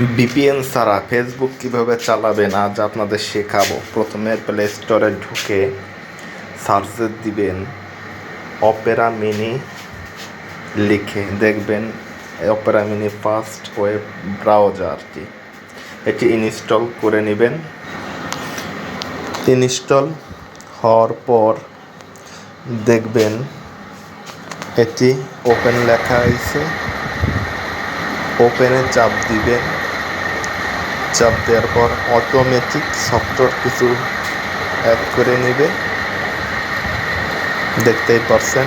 VPN ছাড়া Facebook কীভাবে চালাবেন আজ আপনাদের শেখাবো? প্রথমে প্লে স্টোরে ঢুকে সার্চে দিবেন অপেরা মিনি লিখে দেখবেন Opera mini fast web browser কি এটি ইনস্টল করে নেবেন। ইনস্টল হওয়ার পর দেখবেন এটি ওপেন লেখা হয়েছে। ওপেনে চাপ দিবেন। চাপ দেওয়ার পর অটোমেটিক সফটওয়্যার কিছু অ্যাড করে নেবে। দেখতেই পারছেন।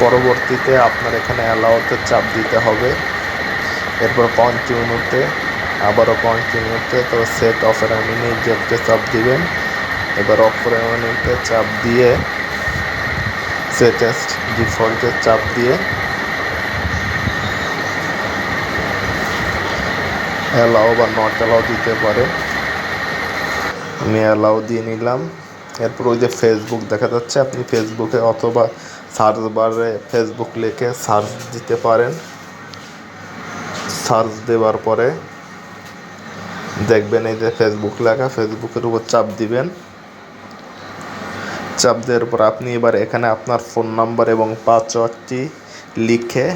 পরবর্তীতে আপনার এখানে অ্যালাউতে চাপ দিতে হবে। এরপর কন্টিনিউতে আবারও কন্টিনিউতে তো সেট অফার আমিনি যেতে চাপ দিবেন। এবার অফার আমিনিতে চাপ দিয়ে সেটেস্ট ডিফল্টের চাপ দিয়ে অ্যালাও বা নট অ্যালাও দিতে পারে। আমি অ্যালাও দিয়ে নিলাম। এরপর ওই যে ফেসবুক দেখা যাচ্ছে, আপনি ফেসবুকে অথবা সার্চ বারে ফেসবুক লিখে সার্চ দিতে পারেন। সার্চ দেওয়ার পরে দেখবেন এই যে ফেসবুক লেখা ফেসবুকের উপর চাপ দিবেন। চাপ দেওয়ার পর আপনি এবার এখানে আপনার ফোন নাম্বার এবং পাসওয়ার্ডটি লিখে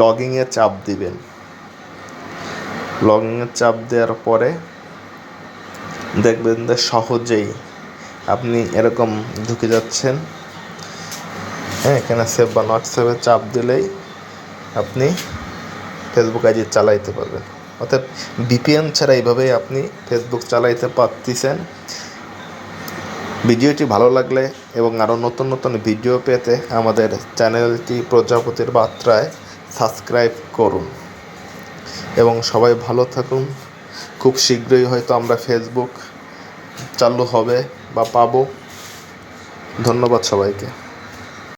লগিংয়ে চাপ দিবেন। লগিংয়ে চাপ দেওয়ার পরে দেখবেন যে সহজেই আপনি এরকম ঢুকে যাচ্ছেন। হ্যাঁ এখানে সেভ বা নট চাপ দিলেই আপনি ফেসবুক আইডি চালাইতে পারবেন। অর্থাৎ ভিপিএন ছাড়া এইভাবেই আপনি ফেসবুক চালাইতে পারতেছেন। ভিডিওটি ভালো লাগলে এবং আরও নতুন নতুন ভিডিও পেতে আমাদের চ্যানেলটি প্রজাপতির বার্তায় সাবস্ক্রাইব করুন। এবং সবাই ভালো থাকুন। খুব শীঘ্রই হয়তো আমরা ফেসবুক চালু হবে বা পাবো। ধন্যবাদ সবাইকে।